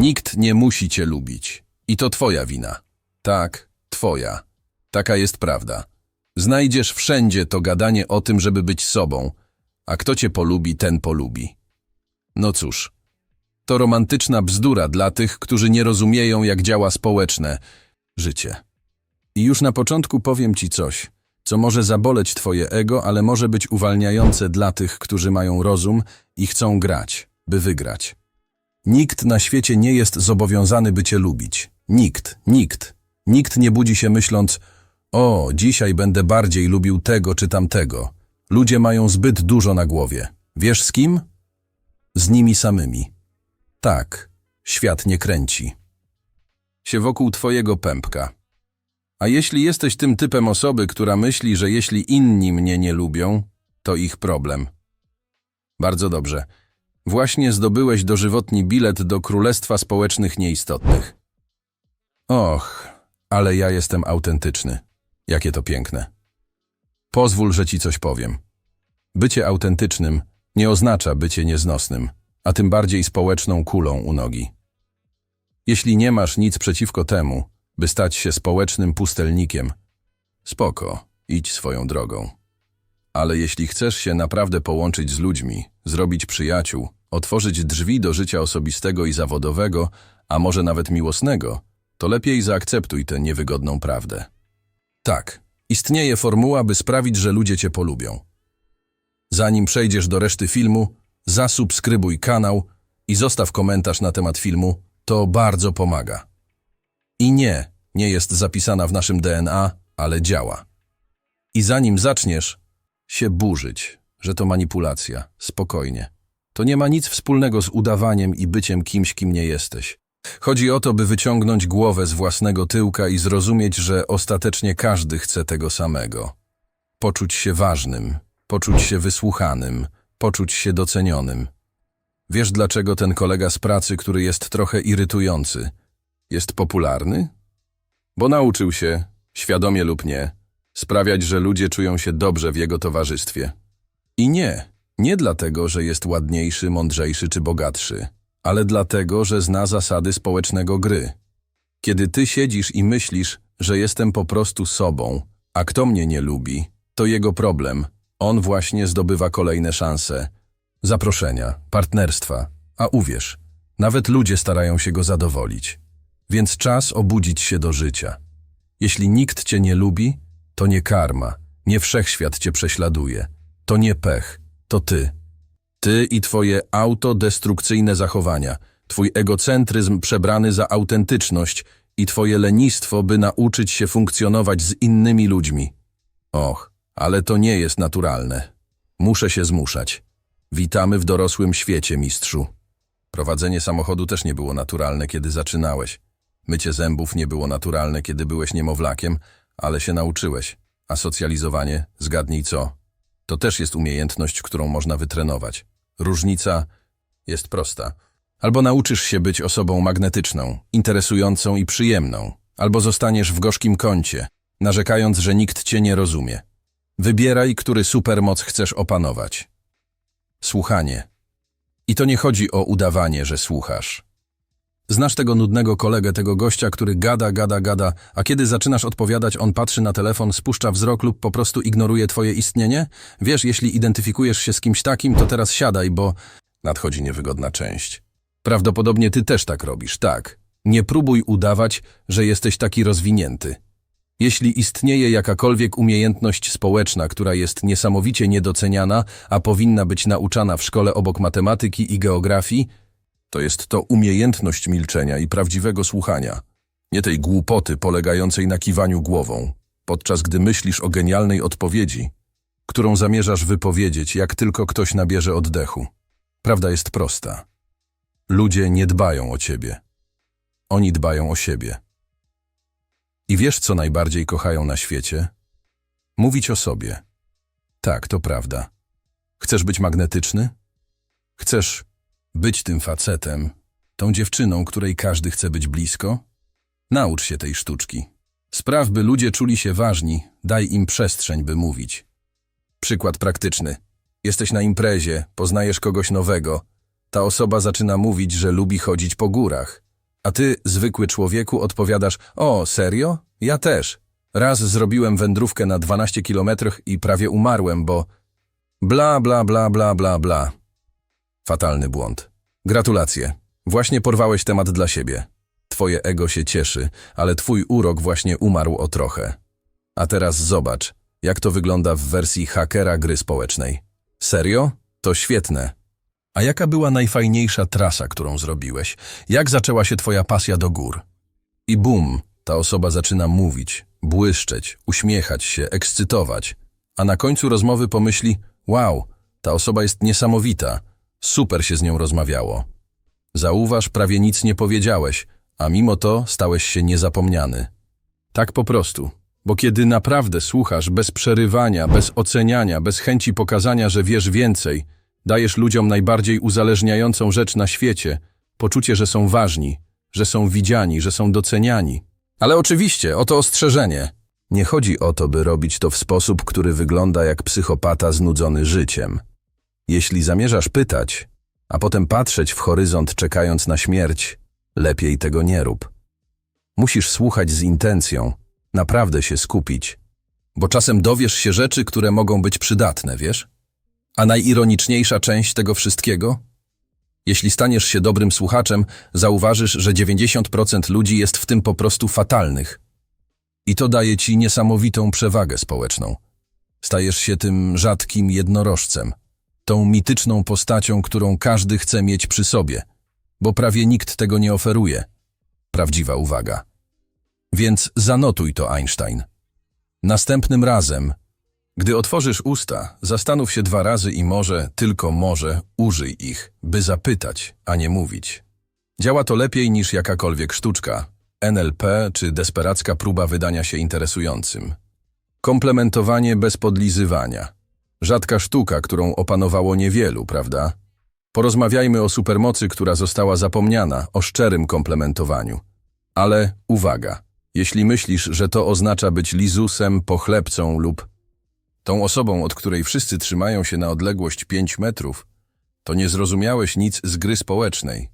Nikt nie musi cię lubić. I to twoja wina. Tak, twoja. Taka jest prawda. Znajdziesz wszędzie to gadanie o tym, żeby być sobą, a kto cię polubi, ten polubi. No cóż, to romantyczna bzdura dla tych, którzy nie rozumieją, jak działa społeczne życie. I już na początku powiem ci coś, co może zaboleć twoje ego, ale może być uwalniające dla tych, którzy mają rozum i chcą grać, by wygrać. Nikt na świecie nie jest zobowiązany, by cię lubić. Nikt, nikt. Nikt nie budzi się myśląc, o, dzisiaj będę bardziej lubił tego czy tamtego. Ludzie mają zbyt dużo na głowie. Wiesz z kim? Z nimi samymi. Tak, świat nie kręci. Się wokół twojego pępka. A jeśli jesteś tym typem osoby, która myśli, że jeśli inni mnie nie lubią, to ich problem. Bardzo dobrze. Właśnie zdobyłeś dożywotni bilet do Królestwa Społecznych Nieistotnych. Och, ale ja jestem autentyczny. Jakie to piękne. Pozwól, że ci coś powiem. Bycie autentycznym nie oznacza bycie nieznosnym, a tym bardziej społeczną kulą u nogi. Jeśli nie masz nic przeciwko temu, by stać się społecznym pustelnikiem, spoko, idź swoją drogą. Ale jeśli chcesz się naprawdę połączyć z ludźmi, zrobić przyjaciół, otworzyć drzwi do życia osobistego i zawodowego, a może nawet miłosnego, to lepiej zaakceptuj tę niewygodną prawdę. Tak, istnieje formuła, by sprawić, że ludzie cię polubią. Zanim przejdziesz do reszty filmu, zasubskrybuj kanał i zostaw komentarz na temat filmu, to bardzo pomaga. I nie, nie jest zapisana w naszym DNA, ale działa. I zanim zaczniesz się burzyć, że to manipulacja, spokojnie. To nie ma nic wspólnego z udawaniem i byciem kimś, kim nie jesteś. Chodzi o to, by wyciągnąć głowę z własnego tyłka i zrozumieć, że ostatecznie każdy chce tego samego. Poczuć się ważnym, poczuć się wysłuchanym, poczuć się docenionym. Wiesz, dlaczego ten kolega z pracy, który jest trochę irytujący, jest popularny? Bo nauczył się, świadomie lub nie, sprawiać, że ludzie czują się dobrze w jego towarzystwie. I nie, nie dlatego, że jest ładniejszy, mądrzejszy czy bogatszy, ale dlatego, że zna zasady społecznego gry. Kiedy ty siedzisz i myślisz, że jestem po prostu sobą, a kto mnie nie lubi, to jego problem. On właśnie zdobywa kolejne szanse. Zaproszenia, partnerstwa, a uwierz, nawet ludzie starają się go zadowolić. Więc czas obudzić się do życia. Jeśli nikt cię nie lubi, to nie karma, nie wszechświat cię prześladuje. To nie pech, to ty. Ty i twoje autodestrukcyjne zachowania, twój egocentryzm przebrany za autentyczność i twoje lenistwo, by nauczyć się funkcjonować z innymi ludźmi. Och, ale to nie jest naturalne. Muszę się zmuszać. Witamy w dorosłym świecie, mistrzu. Prowadzenie samochodu też nie było naturalne, kiedy zaczynałeś. Mycie zębów nie było naturalne, kiedy byłeś niemowlakiem, ale się nauczyłeś. A socjalizowanie, zgadnij co? To też jest umiejętność, którą można wytrenować. Różnica jest prosta. Albo nauczysz się być osobą magnetyczną, interesującą i przyjemną, albo zostaniesz w gorzkim kącie, narzekając, że nikt cię nie rozumie. Wybieraj, który supermoc chcesz opanować. Słuchanie. I to nie chodzi o udawanie, że słuchasz. Znasz tego nudnego kolegę, tego gościa, który gada, gada, gada, a kiedy zaczynasz odpowiadać, on patrzy na telefon, spuszcza wzrok lub po prostu ignoruje twoje istnienie? Wiesz, jeśli identyfikujesz się z kimś takim, to teraz siadaj, bo nadchodzi niewygodna część. Prawdopodobnie ty też tak robisz, tak. Nie próbuj udawać, że jesteś taki rozwinięty. Jeśli istnieje jakakolwiek umiejętność społeczna, która jest niesamowicie niedoceniana, a powinna być nauczana w szkole obok matematyki i geografii, to jest to umiejętność milczenia i prawdziwego słuchania. Nie tej głupoty polegającej na kiwaniu głową, podczas gdy myślisz o genialnej odpowiedzi, którą zamierzasz wypowiedzieć, jak tylko ktoś nabierze oddechu. Prawda jest prosta. Ludzie nie dbają o ciebie. Oni dbają o siebie. I wiesz, co najbardziej kochają na świecie? Mówić o sobie. Tak, to prawda. Chcesz być magnetyczny? Chcesz być tym facetem, tą dziewczyną, której każdy chce być blisko? Naucz się tej sztuczki. Spraw, by ludzie czuli się ważni, daj im przestrzeń, by mówić. Przykład praktyczny. Jesteś na imprezie, poznajesz kogoś nowego. Ta osoba zaczyna mówić, że lubi chodzić po górach. A ty, zwykły człowieku, odpowiadasz, o, serio? Ja też. Raz zrobiłem wędrówkę na 12 kilometrach i prawie umarłem, bo... Bla, bla, bla, bla, bla, bla. Fatalny błąd. Gratulacje. Właśnie porwałeś temat dla siebie. Twoje ego się cieszy, ale twój urok właśnie umarł o trochę. A teraz zobacz, jak to wygląda w wersji hakera gry społecznej. Serio? To świetne. A jaka była najfajniejsza trasa, którą zrobiłeś? Jak zaczęła się twoja pasja do gór? I bum, ta osoba zaczyna mówić, błyszczeć, uśmiechać się, ekscytować, a na końcu rozmowy pomyśli, wow, ta osoba jest niesamowita, super się z nią rozmawiało. Zauważ, prawie nic nie powiedziałeś, a mimo to stałeś się niezapomniany. Tak po prostu. Bo kiedy naprawdę słuchasz bez przerywania, bez oceniania, bez chęci pokazania, że wiesz więcej, dajesz ludziom najbardziej uzależniającą rzecz na świecie poczucie, że są ważni, że są widziani, że są doceniani. Ale oczywiście, oto ostrzeżenie. Nie chodzi o to, by robić to w sposób, który wygląda jak psychopata znudzony życiem. Jeśli zamierzasz pytać, a potem patrzeć w horyzont czekając na śmierć, lepiej tego nie rób. Musisz słuchać z intencją, naprawdę się skupić, bo czasem dowiesz się rzeczy, które mogą być przydatne, wiesz? A najironiczniejsza część tego wszystkiego? Jeśli staniesz się dobrym słuchaczem, zauważysz, że 90% ludzi jest w tym po prostu fatalnych. I to daje ci niesamowitą przewagę społeczną. Stajesz się tym rzadkim jednorożcem, tą mityczną postacią, którą każdy chce mieć przy sobie, bo prawie nikt tego nie oferuje. Prawdziwa uwaga. Więc zanotuj to, Einstein. Następnym razem, gdy otworzysz usta, zastanów się dwa razy i może, tylko może, użyj ich, by zapytać, a nie mówić. Działa to lepiej niż jakakolwiek sztuczka, NLP czy desperacka próba wydania się interesującym. Komplementowanie bez podlizywania. Rzadka sztuka, którą opanowało niewielu, prawda? Porozmawiajmy o supermocy, która została zapomniana, o szczerym komplementowaniu. Ale uwaga, jeśli myślisz, że to oznacza być lizusem, pochlebcą lub tą osobą, od której wszyscy trzymają się na odległość 5 metrów, to nie zrozumiałeś nic z gry społecznej.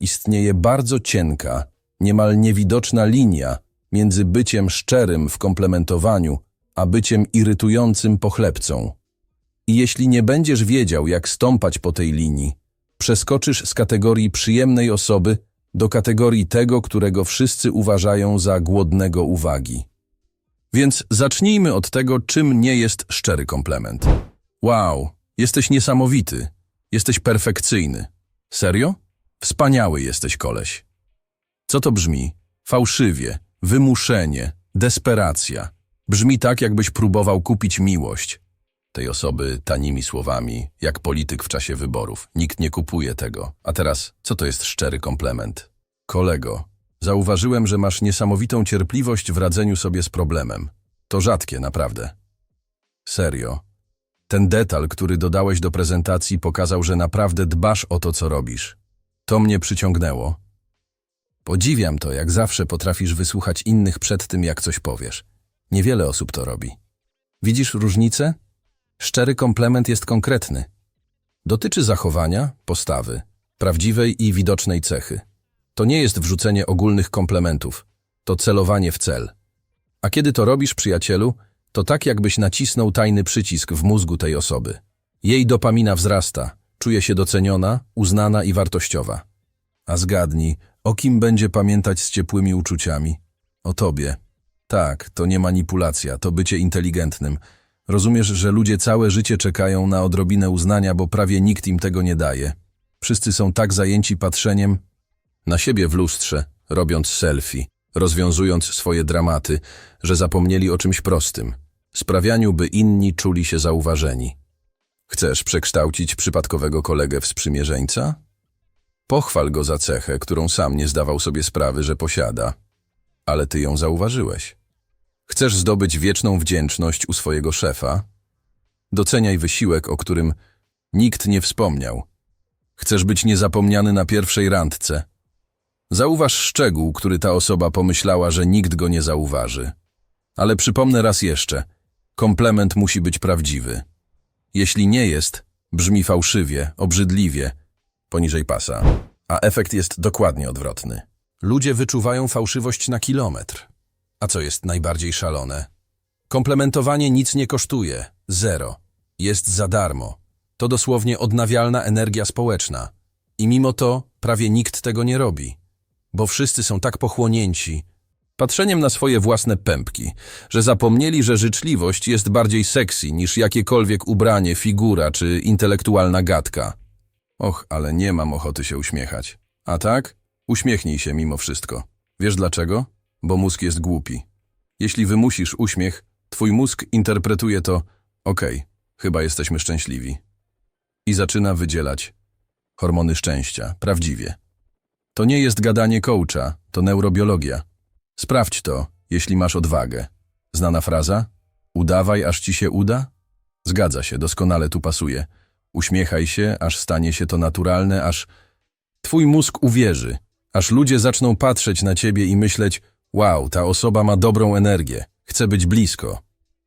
Istnieje bardzo cienka, niemal niewidoczna linia między byciem szczerym w komplementowaniu, a byciem irytującym pochlebcą. I jeśli nie będziesz wiedział, jak stąpać po tej linii, przeskoczysz z kategorii przyjemnej osoby do kategorii tego, którego wszyscy uważają za głodnego uwagi. Więc zacznijmy od tego, czym nie jest szczery komplement. Wow, jesteś niesamowity. Jesteś perfekcyjny. Serio? Wspaniały jesteś koleś. Co to brzmi? Fałszywie, wymuszenie, desperacja. Brzmi tak, jakbyś próbował kupić miłość tej osoby tanimi słowami, jak polityk w czasie wyborów. Nikt nie kupuje tego. A teraz, co to jest szczery komplement? Kolego, zauważyłem, że masz niesamowitą cierpliwość w radzeniu sobie z problemem. To rzadkie, naprawdę. Serio. Ten detal, który dodałeś do prezentacji, pokazał, że naprawdę dbasz o to, co robisz. To mnie przyciągnęło. Podziwiam to, jak zawsze potrafisz wysłuchać innych przed tym, jak coś powiesz. Niewiele osób to robi. Widzisz różnicę? Szczery komplement jest konkretny. Dotyczy zachowania, postawy, prawdziwej i widocznej cechy. To nie jest wrzucenie ogólnych komplementów, to celowanie w cel. A kiedy to robisz, przyjacielu, to tak jakbyś nacisnął tajny przycisk w mózgu tej osoby. Jej dopamina wzrasta, czuje się doceniona, uznana i wartościowa. A zgadnij, o kim będzie pamiętać z ciepłymi uczuciami? O tobie. Tak, to nie manipulacja, to bycie inteligentnym. Rozumiesz, że ludzie całe życie czekają na odrobinę uznania, bo prawie nikt im tego nie daje. Wszyscy są tak zajęci patrzeniem na siebie w lustrze, robiąc selfie, rozwiązując swoje dramaty, że zapomnieli o czymś prostym sprawianiu, by inni czuli się zauważeni. Chcesz przekształcić przypadkowego kolegę w sprzymierzeńca? Pochwal go za cechę, którą sam nie zdawał sobie sprawy, że posiada, ale ty ją zauważyłeś. Chcesz zdobyć wieczną wdzięczność u swojego szefa? Doceniaj wysiłek, o którym nikt nie wspomniał. Chcesz być niezapomniany na pierwszej randce? Zauważ szczegół, który ta osoba pomyślała, że nikt go nie zauważy. Ale przypomnę raz jeszcze, komplement musi być prawdziwy. Jeśli nie jest, brzmi fałszywie, obrzydliwie, poniżej pasa, a efekt jest dokładnie odwrotny. Ludzie wyczuwają fałszywość na kilometr. A co jest najbardziej szalone? Komplementowanie nic nie kosztuje. Zero. Jest za darmo. To dosłownie odnawialna energia społeczna. I mimo to prawie nikt tego nie robi. Bo wszyscy są tak pochłonięci patrzeniem na swoje własne pępki, że zapomnieli, że życzliwość jest bardziej sexy niż jakiekolwiek ubranie, figura czy intelektualna gadka. Och, ale nie mam ochoty się uśmiechać. A tak? Uśmiechnij się mimo wszystko. Wiesz dlaczego? Bo mózg jest głupi. Jeśli wymusisz uśmiech, twój mózg interpretuje to okej, chyba jesteśmy szczęśliwi. I zaczyna wydzielać hormony szczęścia, prawdziwie. To nie jest gadanie coacha, to neurobiologia. Sprawdź to, jeśli masz odwagę. Znana fraza? Udawaj, aż ci się uda? Zgadza się, doskonale tu pasuje. Uśmiechaj się, aż stanie się to naturalne, aż twój mózg uwierzy, aż ludzie zaczną patrzeć na ciebie i myśleć wow, ta osoba ma dobrą energię, chce być blisko.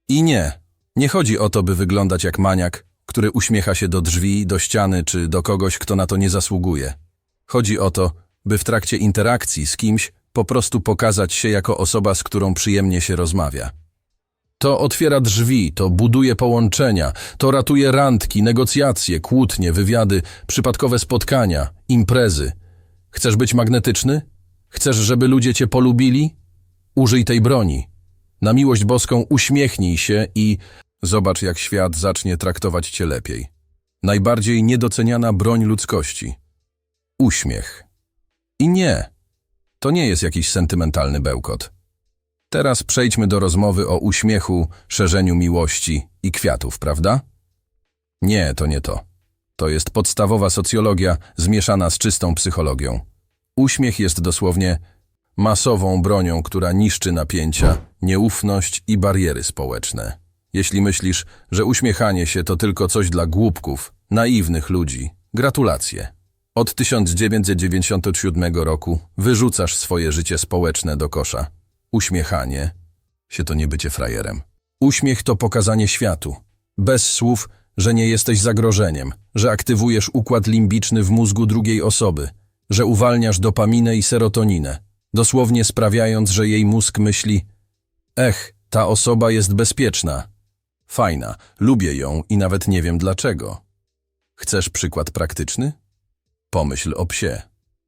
I nie, nie chodzi o to, by wyglądać jak maniak, który uśmiecha się do drzwi, do ściany czy do kogoś, kto na to nie zasługuje. Chodzi o to, by w trakcie interakcji z kimś po prostu pokazać się jako osoba, z którą przyjemnie się rozmawia. To otwiera drzwi, to buduje połączenia, to ratuje randki, negocjacje, kłótnie, wywiady, przypadkowe spotkania, imprezy. Chcesz być magnetyczny? Chcesz, żeby ludzie cię polubili? Użyj tej broni. Na miłość boską uśmiechnij się i zobacz, jak świat zacznie traktować cię lepiej. Najbardziej niedoceniana broń ludzkości. Uśmiech. I nie, to nie jest jakiś sentymentalny bełkot. Teraz przejdźmy do rozmowy o uśmiechu, szerzeniu miłości i kwiatów, prawda? Nie, to nie to. To jest podstawowa socjologia zmieszana z czystą psychologią. Uśmiech jest dosłownie masową bronią, która niszczy napięcia, nieufność i bariery społeczne. Jeśli myślisz, że uśmiechanie się to tylko coś dla głupków, naiwnych ludzi, gratulacje. Od 1997 roku wyrzucasz swoje życie społeczne do kosza. Uśmiechanie się to nie bycie frajerem. Uśmiech to pokazanie światu. Bez słów, że nie jesteś zagrożeniem, że aktywujesz układ limbiczny w mózgu drugiej osoby, że uwalniasz dopaminę i serotoninę, dosłownie sprawiając, że jej mózg myśli Ech, ta osoba jest bezpieczna. Fajna, lubię ją i nawet nie wiem dlaczego. Chcesz przykład praktyczny? Pomyśl o psie.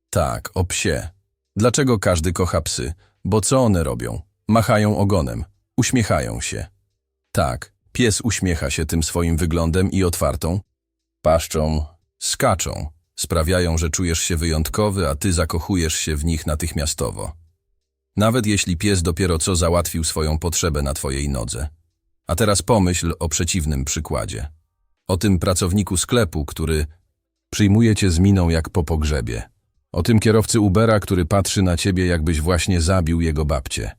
Tak, o psie. Dlaczego każdy kocha psy? Bo co one robią? Machają ogonem, uśmiechają się. Tak, pies uśmiecha się tym swoim wyglądem i otwartą, paszczą, skaczą. Sprawiają, że czujesz się wyjątkowy, a ty zakochujesz się w nich natychmiastowo. Nawet jeśli pies dopiero co załatwił swoją potrzebę na twojej nodze. A teraz pomyśl o przeciwnym przykładzie. O tym pracowniku sklepu, który Przyjmuje cię z miną jak po pogrzebie. O tym kierowcy Ubera, który patrzy na ciebie, jakbyś właśnie zabił jego babcię.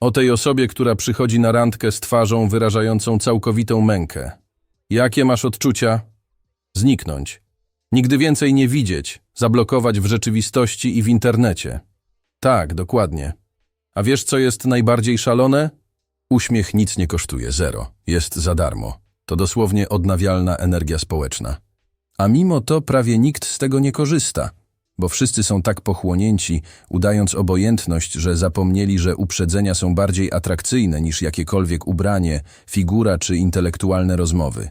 O tej osobie, która przychodzi na randkę z twarzą wyrażającą całkowitą mękę. Jakie masz odczucia? Zniknąć. Nigdy więcej nie widzieć, zablokować w rzeczywistości i w internecie. Tak, dokładnie. A wiesz, co jest najbardziej szalone? Uśmiech nic nie kosztuje, zero. Jest za darmo. To dosłownie odnawialna energia społeczna. A mimo to prawie nikt z tego nie korzysta, bo wszyscy są tak pochłonięci, udając obojętność, że zapomnieli, że uprzedzenia są bardziej atrakcyjne niż jakiekolwiek ubranie, figura czy intelektualne rozmowy.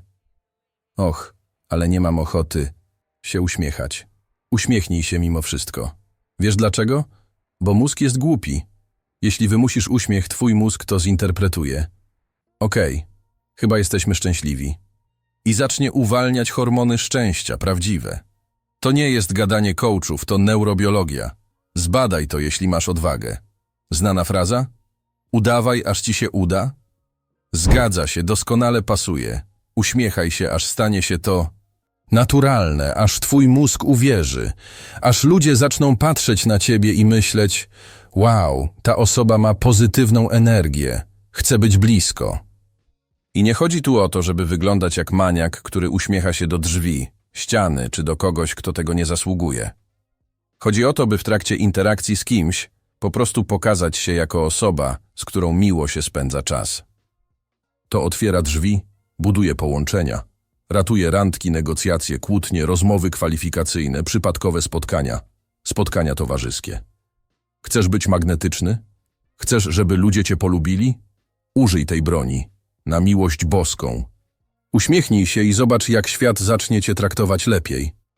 Och, ale nie mam ochoty się uśmiechać. Uśmiechnij się mimo wszystko. Wiesz dlaczego? Bo mózg jest głupi. Jeśli wymusisz uśmiech, twój mózg to zinterpretuje. Okej, chyba jesteśmy szczęśliwi i zacznie uwalniać hormony szczęścia, prawdziwe. To nie jest gadanie coachów, to neurobiologia. Zbadaj to, jeśli masz odwagę. Znana fraza? Udawaj, aż ci się uda? Zgadza się, doskonale pasuje. Uśmiechaj się, aż stanie się to naturalne, aż twój mózg uwierzy, aż ludzie zaczną patrzeć na ciebie i myśleć wow, ta osoba ma pozytywną energię, chce być blisko. I nie chodzi tu o to, żeby wyglądać jak maniak, który uśmiecha się do drzwi, ściany czy do kogoś, kto tego nie zasługuje. Chodzi o to, by w trakcie interakcji z kimś po prostu pokazać się jako osoba, z którą miło się spędza czas. To otwiera drzwi, buduje połączenia, ratuje randki, negocjacje, kłótnie, rozmowy kwalifikacyjne, przypadkowe spotkania, spotkania towarzyskie. Chcesz być magnetyczny? Chcesz, żeby ludzie cię polubili? Użyj tej broni. Na miłość boską. Uśmiechnij się i zobacz, jak świat zacznie cię traktować lepiej.